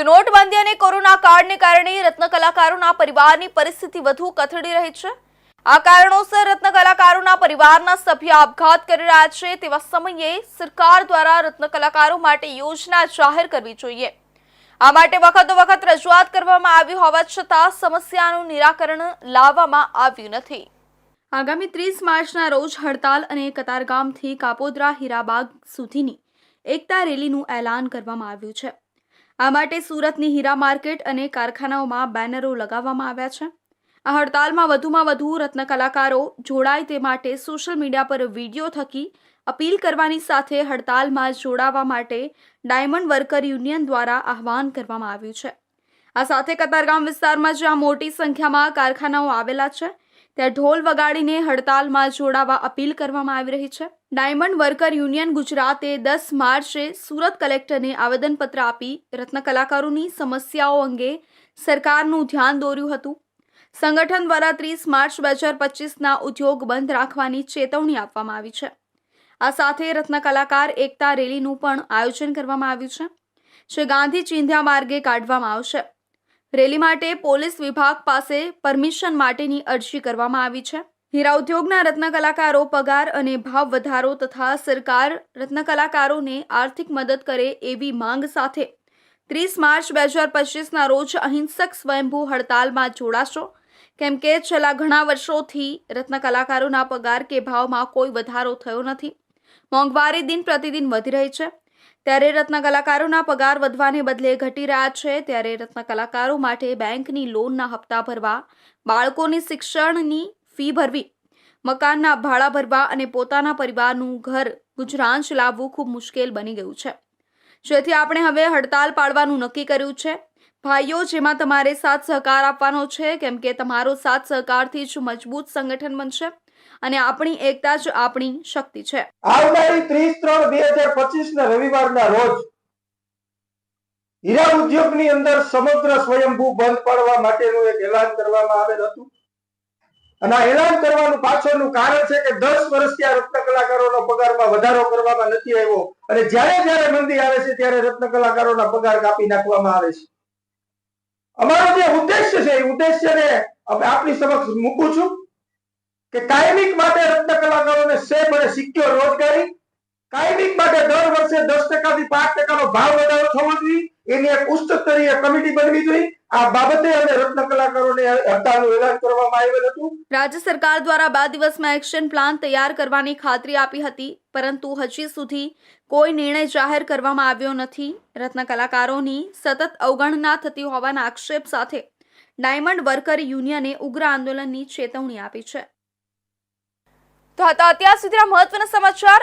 તો નોટબંધી અને કોરોના કાળને કારણે રત્ન કલાકારોના પરિવારની પરિસ્થિતિ વધુ કથળી રહી છે. આ કારણોસર રત્ન કલાકારોના પરિવારના સભ્ય આપઘાત કરી રહ્યા છે તેવા સમયે સરકાર દ્વારા રત્ન કલાકારો માટે યોજના જાહેર કરવી જોઈએ. આ માટે વખતો વખત રજૂઆત કરવામાં આવી હોવા છતાં સમસ્યાનું નિરાકરણ લાવવામાં આવ્યું નથી. આગામી ત્રીસ માર્ચના રોજ હડતાલ અને કતારગામથી કાપોદ્રા હીરાબાગ સુધીની એકતા રેલીનું એલાન કરવામાં આવ્યું છે. આ માટે સુરતની હીરા માર્કેટ અને કારખાનાઓમાં બેનરો લગાવવામાં આવ્યા છે. આ હડતાલમાં વધુમાં વધુ રત્ન કલાકારો જોડાય તે માટે સોશિયલ મીડિયા પર વીડિયો થકી અપીલ કરવાની સાથે હડતાલમાં જોડાવા માટે ડાયમંડ વર્કર યુનિયન દ્વારા આહવાન કરવામાં આવ્યું છે. આ સાથે કતારગામ વિસ્તારમાં જ્યાં મોટી સંખ્યામાં કારખાનાઓ આવેલા છે ત્યાં ઢોલ વગાડીને હડતાલમાં જોડાવા અપીલ કરવામાં આવી રહી છે. ડાયમંડ વર્કર યુનિયન ગુજરાતે દસ માર્ચે સુરત કલેક્ટરને આવેદનપત્ર આપી રત્ન કલાકારોની સમસ્યાઓ અંગે સરકારનું ધ્યાન દોર્યું હતું. સંગઠન દ્વારા ત્રીસ માર્ચ બે હજાર પચીસના ઉદ્યોગ બંધ રાખવાની ચેતવણી આપવામાં આવી છે. આ સાથે રત્ન કલાકાર એકતા રેલીનું પણ આયોજન કરવામાં આવ્યું છે, જે ગાંધી ચિંધ્યા માર્ગે કાઢવામાં આવશે. રેલી માટે પોલીસ વિભાગ પાસે પરમિશન માટેની અરજી કરવામાં આવી છે. હીરા ઉદ્યોગના રત્ન કલાકારો પગાર અને ભાવ વધારો તથા સરકાર રત્ન કલાકારોને આર્થિક મદદ કરે એવી માંગ સાથે ત્રીસ માર્ચ બે હજાર પચીસના રોજ અહિંસક સ્વયંભૂ હડતાલમાં જોડાશો. કેમ કે છેલ્લા ઘણા વર્ષોથી રત્ન કલાકારોના પગાર કે ભાવમાં કોઈ વધારો થયો નથી. મોંઘવારી દિન પ્રતિદિન વધી રહી છે. ત્યારે રત્ન કલાકારોના પગાર વધવાને બદલે ઘટી રહ્યા છે. ત્યારે રત્ન કલાકારો માટે બેંકની લોનના હપ્તા ભરવા, બાળકોની શિક્ષણની ફી ભરવી, મકાનના ભાડા ભરવા અને પોતાના પરિવારનું ઘર ગુજરાન ચલાવવું ખૂબ મુશ્કેલ બની ગયું છે. જેથી આપણે હવે હડતાલ પાડવાનું નક્કી કર્યું છે. ભાઈઓ, જેમાં તમારે સાથ સહકાર આપવાનો છે, કેમ કે તમારો સાથ સહકારથી જ મજબૂત સંગઠન બનશે અને આપણી એકતા જ આપણી શક્તિ છે. આવનારી ત્રીસ ત્રણ અને આ પાછળનું કારણ છે કે દસ વર્ષથી આ રત્ન કલાકારોનો પગારમાં વધારો કરવામાં નથી આવ્યો. અને જ્યારે જ્યારે મંદી આવે છે ત્યારે રત્ન કલાકારોના પગાર કાપી નાખવામાં આવે છે. અમારો જે ઉદ્દેશ્ય છે, એ ઉદ્દેશ્યને આપની સમક્ષ મૂકું છું કે કાયમિક માટે રત્ન કલાકારોને સેફ અને સિક્યોર રોજગારી દર વર્ષે દસ ટકાથી પાંચ ટકાનો ભાવ વધારો થવો જોઈએ. એની એક ઉચ્ચ સ્તરીય કમિટી બનવી જોઈએ. રાજ્ય સરકાર દ્વારા બે દિવસમાં એક્શન પ્લાન તૈયાર કરવાની ખાતરી આપી હતી, પરંતુ હજી સુધી કોઈ નિર્ણય જાહેર કરવામાં આવ્યો નથી. રત્ન કલાકારોની સતત અવગણના થતી હોવાના આક્ષેપ સાથે ડાયમંડ વર્કર યુનિયને ઉગ્ર આંદોલનની ચેતવણી આપી છે. તો હતા અત્યાર સુધીના મહત્વના સમાચાર.